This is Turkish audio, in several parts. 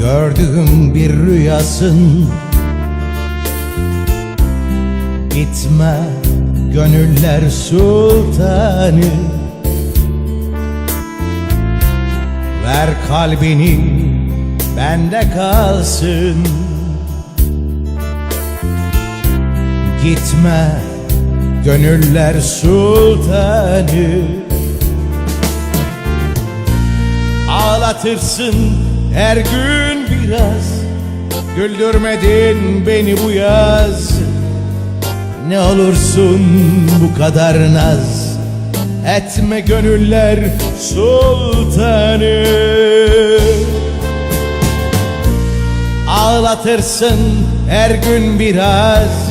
gördüğüm bir rüyasın. Gitme gönüller sultanı. Ver kalbini bende kalsın. Gitme gönüller sultanı Ağlatırsın her gün biraz. Güldürmedin beni bu yaz. Ne olursun bu kadar naz. Etme gönüller sultanı. Ağlatırsın her gün biraz.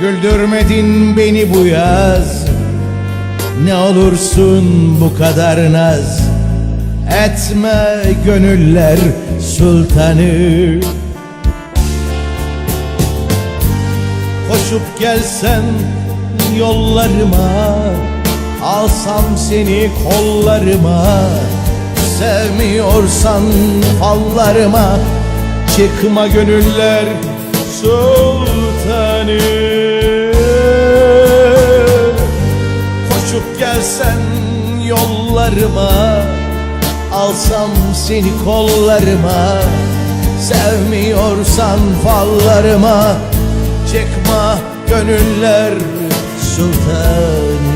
Güldürmedin beni bu yaz. Ne olursun bu kadar naz Etme gönüller sultanı. Koşup gelsen yollarıma Alsam seni kollarıma. Sevmiyorsan fallarıma Çıkma gönüller sultanı. Koşup gelsen yollarıma Alsam seni kollarıma Sevmiyorsan fallarıma Çıkma gönüller sultanı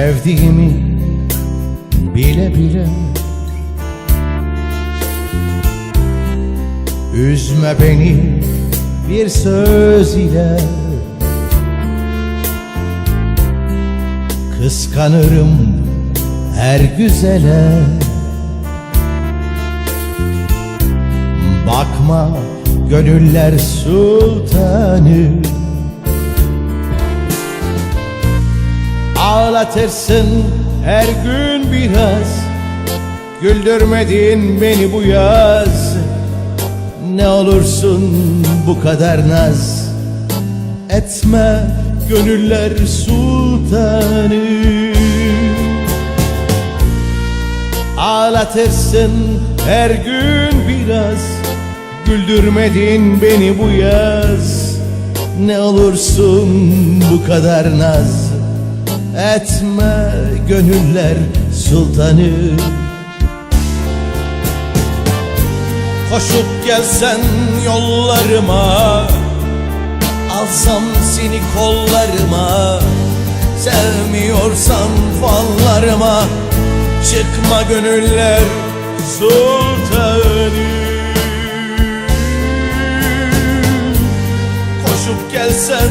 Sevdiğimi bile bile. Üzme beni bir söz ile. Kıskanırım her güzele. Bakma gönüller sultanı Ağlatırsın her gün biraz. Güldürmedin beni bu yaz. Ne olursun bu kadar naz. Etme gönüller sultanı. Ağlatırsın her gün biraz. Güldürmedin beni bu yaz. Ne olursun bu kadar naz Etme gönüller sultanı. Koşup gelsen yollarıma Alsam seni kollarıma Sevmiyorsan fallarıma. Çıkma gönüller sultanı. Koşup gelsen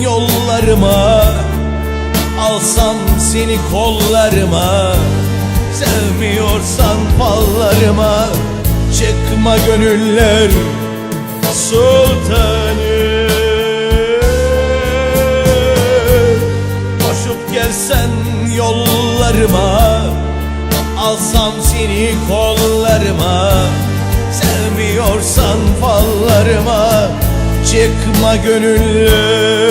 yollarıma Alsam seni kollarıma Sevmiyorsan fallarıma. Çıkma gönüller sultanı. Koşup gelsen yollarıma Alsam seni kollarıma. Sevmiyorsan fallarıma Çıkma gönüller